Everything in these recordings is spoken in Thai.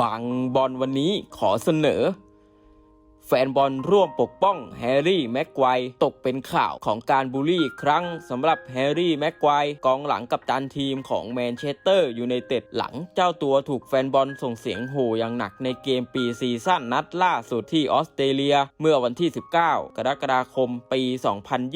บางบอลวันนี้ขอเสนอ แฟนบอลร่วมปกป้องแฮร์รี่แม็กไกวตกเป็นข่าวของการบูลลี่ครั้งสำหรับแฮร์รี่แม็กไกวกองหลังกับตันทีมของแมนเชสเตอร์ยูไนเต็ดหลังเจ้าตัวถูกแฟนบอลส่งเสียงโห่อย่างหนักในเกมปีซีซั่นนัดล่าสุดที่ออสเตรเลียเมื่อวันที่ 19 กรกฎาคมปี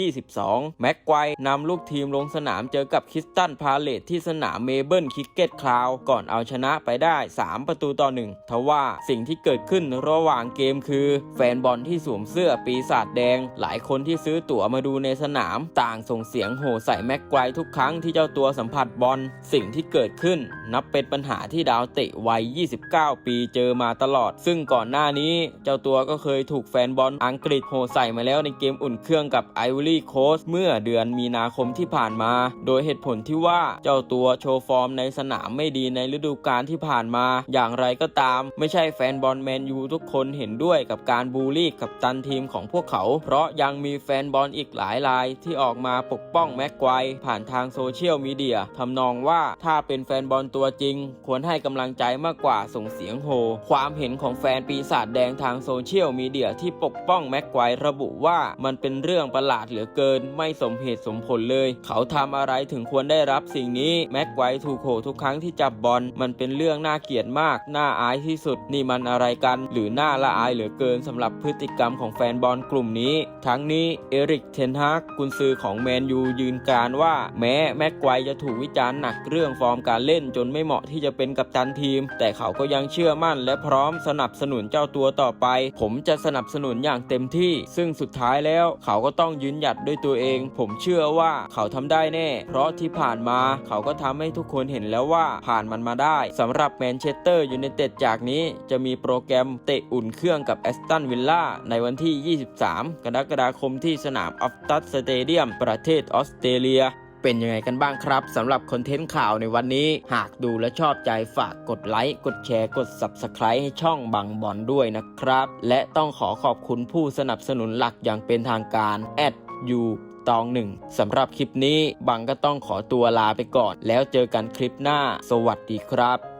2022 แม็กไกวนำลูกทีมลงสนามเจอกับคริสตันพาเลตที่สนามเมเบิลคิกเก็ตคลาวก่อนเอาชนะไปได้ 3 ประตูต่อหนึ่งทว่าสิ่งที่เกิดขึ้นระหว่างเกมคือแฟนบอลที่สวมเสื้อปีศาจแดง หลายคนที่ซื้อตั๋วมาดูในสนาม ต่างส่งเสียงโห่ใส่แม็กไกวร์ทุกครั้งที่เจ้าตัวสัมผัสบอลสิ่งที่เกิดขึ้น นับเป็นปัญหาที่ดาวเตะวัย 29 ปีเจอมาตลอด ซึ่งก่อนหน้านี้ เจ้าตัวก็เคยถูกแฟนบอลอังกฤษโห่ใส่มาแล้วในเกมอุ่นเครื่องกับไอวอรี่โคสเมื่อเดือนมีนาคมที่ผ่านมา โดยเหตุผลที่ว่าเจ้าตัวโชว์ฟอร์มในสนามไม่ดีในฤดูกาลที่ผ่านมา อย่างไรก็ตาม ไม่ใช่แฟนบอลแมนยูทุกคนเห็นด้วยกับการบูลลี่กับตันทีมของพวกเขา เพราะยังมีแฟนบอลอีกหลายรายที่ออกมาปกป้องแม็กไกว์ผ่านทางโซเชียลมีเดียทำนองว่าถ้าเป็นแฟนบอลตัวจริง ควรให้กำลังใจมากกว่าส่งเสียงโหความเห็นของแฟนปีศาจแดงทางโซเชียลมีเดียที่ปกป้องแม็กไกวร์ระบุว่ามันเป็นเรื่องประหลาดเหลือเกิน ไม่สมเหตุสมผลเลย เขาทำอะไรถึงควรได้รับสิ่งนี้แม็กไกว์ถูกโหทุกครั้งที่จับบอลมันเป็นเรื่องน่าเกลียดมากน่าอายที่สุดนี่มันอะไรกัน หรือน่าละอายเหลือเกินสำำหรับพฤติกรรมของแฟนบอลกลุ่มนี้ ทั้งนี้เอริกเทนฮากกุนซือของแมนยูยืนการว่า แม้แม็กไกวจะถูกวิจารณ์หนักเรื่องฟอร์มการเล่นจนไม่เหมาะที่จะเป็นกัปตันทีม แต่เขาก็ยังเชื่อมั่นและพร้อมสนับสนุนเจ้าตัวต่อไป ผมจะสนับสนุนอย่างเต็มที่ ซึ่งสุดท้ายแล้ว เขาก็ต้องยืนหยัดด้วยตัวเอง ผมเชื่อว่าเขาทำได้แน่ เพราะที่ผ่านมาเขาก็ทำให้ทุกคนเห็นแล้วว่าผ่านมันมาได้สำหรับแมนเชสเตอร์ยูไนเต็ดจากนี้จะมีโปรแกรมเตะอุ่นเครื่องกับแอสตันวิลล่าในวันที่ 23 กรกฎาคมที่สนามออฟตัสสเตเดียมประเทศออสเตรเลีย เป็นยังไงกันบ้างครับสำหรับคอนเทนต์ข่าวในวันนี้ หากดูและชอบใจฝากกดไลค์ กดแชร์ กด Subscribe ให้ช่องบังบอลด้วยนะครับ และต้องขอขอบคุณผู้สนับสนุนหลักอย่างเป็นทางการแอดยูตองหนึ่งสำหรับคลิปนี้บังก็ต้องขอตัวลาไปก่อน แล้วเจอกันคลิปหน้า สวัสดีครับ